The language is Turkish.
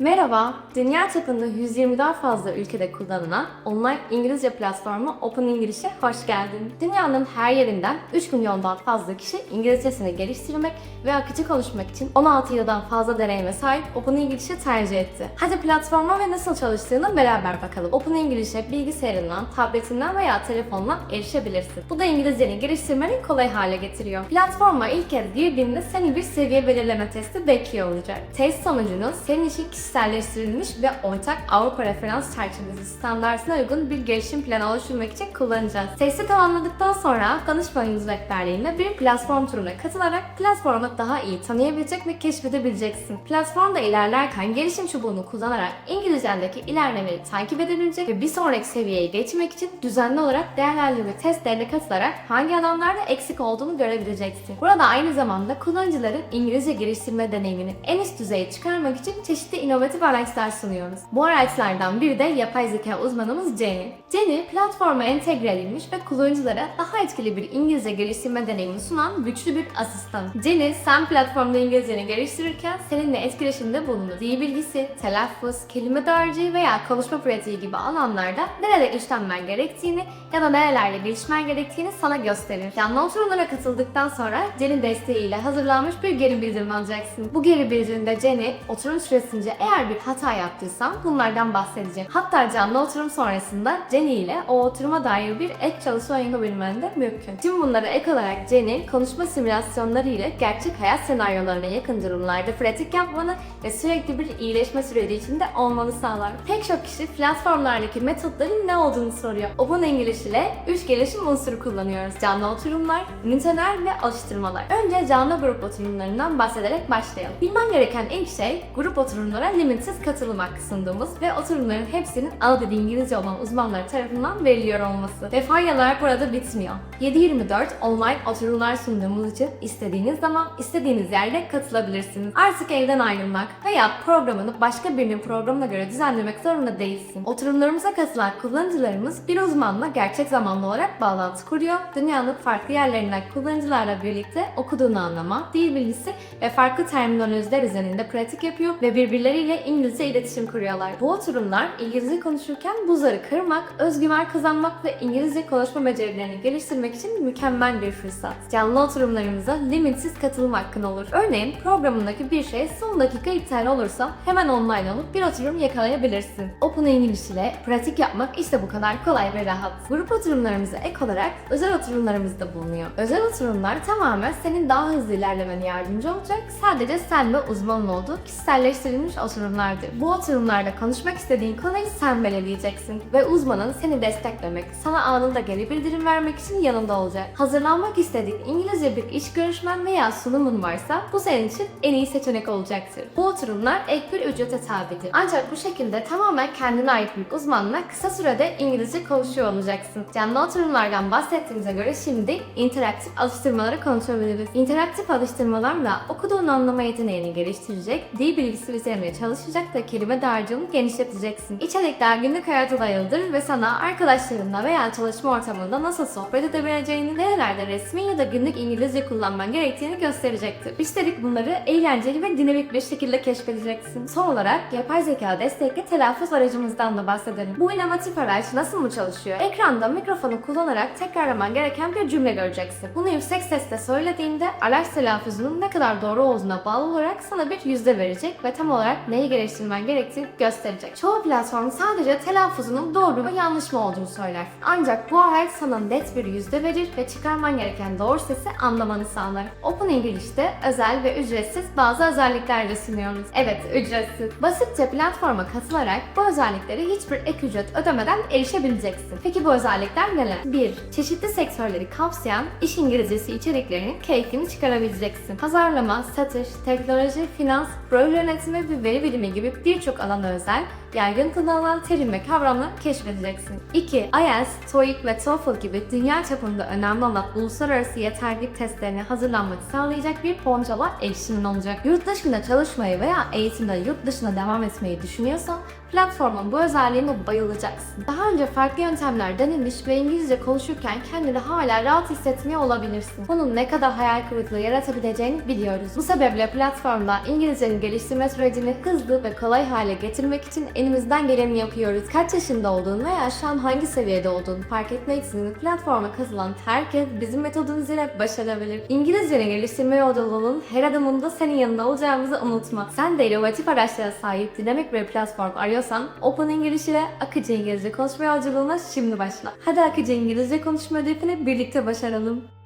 Merhaba, dünya çapında 120'den fazla ülkede kullanılan online İngilizce platformu Open English'e hoş geldin. Dünyanın her yerinden 3 milyondan fazla kişi İngilizcesini geliştirmek ve akıcı konuşmak için 16 yıldan fazla deneyime sahip Open English'i tercih etti. Hadi platforma ve nasıl çalıştığını beraber bakalım. Open English'e bilgisayarından, tabletinden veya telefonla erişebilirsin. Bu da İngilizceni geliştirmeni kolay hale getiriyor. Platforma ilk kez girdiğinde seni bir seviye belirleme testi bekliyor olacak. Test sonucunu senin için kişiselleştirilmiş ve ortak Avrupa referans çerçevesi standartına uygun bir gelişim planı oluşturmak için kullanacağız. Testi tamamladıktan sonra danışmanımız rehberliğinde bir platform turuna katılarak platformu daha iyi tanıyabilecek ve keşfedebileceksin. Platformda ilerlerken gelişim çubuğunu kullanarak İngilizcendeki ilerlemeyi takip edebilecek ve bir sonraki seviyeye geçmek için düzenli olarak değerlendirme testlerine katılarak hangi alanlarda eksik olduğunu görebileceksin. Burada aynı zamanda kullanıcıların İngilizce geliştirme deneyimini en üst düzeye çıkarmak için çeşitli inovatif araçlar sunuyoruz. Bu araçlardan biri de yapay zeka uzmanımız Jenny. Jenny, platforma entegre edilmiş ve kullanıcılara daha etkili bir İngilizce geliştirme deneyimi sunan güçlü bir asistan. Jenny, sen platformda İngilizceni geliştirirken seninle etkileşimde bulunur. Dil bilgisi, telaffuz, kelime dağarcığı veya konuşma pratiği gibi alanlarda nerede işlenmen gerektiğini ya da nerelerde gelişmen gerektiğini sana gösterir. Canlı oturumlara katıldıktan sonra Jenny desteğiyle hazırlanmış bir geri bildirim alacaksın. Bu geri bildirimde Jenny, oturum süresince eğer bir hata yaptıysan bunlardan bahsedecek. Hatta canlı oturum sonrasında Jenny ile o oturuma dair bir ek çalışma yapabilmen de mümkün. Tüm bunlara ek olarak Jenny, konuşma simülasyonları ile gerçek hayat senaryolarına yakın durumlarda pratik yapmanı ve sürekli bir iyileşme süreci içinde olmanı sağlar. Pek çok kişi platformlardaki metotların ne olduğunu soruyor. Open English ile 3 gelişim unsuru kullanıyoruz. Canlı oturumlar, üniteler ve alıştırmalar. Önce canlı grup oturumlarından bahsederek başlayalım. Bilmen gereken ilk şey grup oturumlara limitsiz katılım hakkı sunduğumuz ve oturumların hepsinin ana dili İngilizce olan uzmanlar tarafından veriliyor olması. Ve faydalar burada bitmiyor. 7-24 online oturumlar sunduğumuz için istediğiniz zaman istediğiniz yerde katılabilirsiniz. Artık evden ayrılmak veya programını başka birinin programına göre düzenlemek zorunda değilsin. Oturumlarımıza katılan kullanıcılarımız bir uzmanla gerçek zamanlı olarak bağlantı kuruyor. Dünyanın farklı yerlerinden kullanıcılarla birlikte okuduğunu anlama, dil bilgisi ve farklı terminolojiler üzerinde pratik yapıyor ve birbirleriyle İngilizce iletişim kuruyorlar. Bu oturumlar İngilizce konuşurken buzları kırmak, özgüven kazanmak ve İngilizce konuşma becerilerini geliştirmek için mükemmel bir fırsat. Canlı oturumlarımıza limitsiz katılım hakkın olur. Örneğin programındaki bir şey son dakika iptal olursa hemen online olup bir oturum yakalayabilirsin. Open English ile pratik yapmak işte bu kadar kolay ve rahat. Grup oturumlarımıza ek olarak özel oturumlarımız da bulunuyor. Özel oturumlar tamamen senin daha hızlı ilerlemene yardımcı olacak. Sadece sen ve uzmanın olduğu kişiselleştirilmiş oturumlardır. Bu oturumlarda konuşmak istediğin konuyu sen belirleyeceksin ve uzmanın seni desteklemek, sana anında geri bildirim vermek için yanında olacak. Hazırlanmak istediğin İngilizce bir iş görüşmen veya sunumun varsa bu senin için en iyi seçenek olacaktır. Bu oturumlar ek bir ücrete tabidir. Ancak bu şekilde tamamen kendine ait bir uzmanla kısa sürede İngilizce konuşuyor olacaksın. Canlı oturumlardan bahsettiğimize göre şimdi interaktif alıştırmaları konuşabiliriz. İnteraktif alıştırmalarla okuduğun anlama yeteneğini geliştirecek, dil bilgisi üzerine çalışacak ve kelime dağarcığını genişleteceksin. İçerikler günlük hayata dayalıdır ve sana arkadaşlarınla veya çalışma ortamında nasıl sohbet edebileceğini, nerelerde resmi ya da günlük İngilizce kullanman gerektiğini gösterecektir. Üstelik bunları eğlenceli ve dinamik bir şekilde keşfedeceksin. Son olarak yapay zeka destekli telaffuz aracımızdan da bahsedelim. Bu inovatif araç nasıl mı çalışıyor? Ekranda mikrofonu kullanarak tekrarlaman gereken bir cümle göreceksin. Bunu yüksek sesle söylediğinde araç telaffuzunun ne kadar doğru olduğuna bağlı olarak sana bir yüzde verecek ve tam olarak neyi geliştirmen gerektiğini gösterecek. Çoğu platform sadece telaffuzunun doğru ve yanlış mı olduğunu söyler. Ancak bu araç sana net bir yüzde verir ve çıkarman gereken doğru sesi anlamanı sağlar. Open English'te özel ve ücretsiz bazı özellikler de sunuyoruz. Evet, ücretsiz. Basitçe platforma katılarak bu özelliklere hiçbir ek ücret ödemeden erişebileceksin. Peki bu özellikler neler? 1. Çeşitli sektörleri kapsayan iş İngilizcesi içeriklerinin keyfini çıkarabileceksin. Pazarlama, satış, teknoloji, finans, proje yönetimi ve veri bilimi gibi birçok alana özel yaygın kullanılan terim ve kavramları keşfedeceksin. 2. IELTS, TOEIC ve TOEFL gibi dünya çapında önemli olan uluslararası yeterlilik testlerine hazırlanmak sağlayacak bir puancalar erişimin olacak. Yurt dışında çalışmayı veya eğitimde yurt dışına devam etmeyi düşünüyorsan platformun bu özelliğine bayılacaksın. Daha önce farklı yöntemler denilmiş ve İngilizce konuşurken kendini hala rahat hissetmiyor olabilirsin. Bunun ne kadar hayal kırıklığı yaratabileceğini biliyoruz. Bu sebeple platformda İngilizcenin geliştirme sürecini hızlı ve kolay hale getirmek için elimizden geleni yapıyoruz. Kaç yaşında olduğun veya şu an hangi seviyede olduğunu fark etmeksizin platforma katılan herkes bizim metodumuz ile başarabilir. İngilizceni geliştirme yolculuğunun her adımında senin yanında olacağımızı unutma. Sen de inovatif araçlara sahip dinamik bir platform arıyorsan Open English ile akıcı İngilizce konuşma yolculuğuna şimdi başla. Hadi akıcı İngilizce konuşma hedefini birlikte başaralım.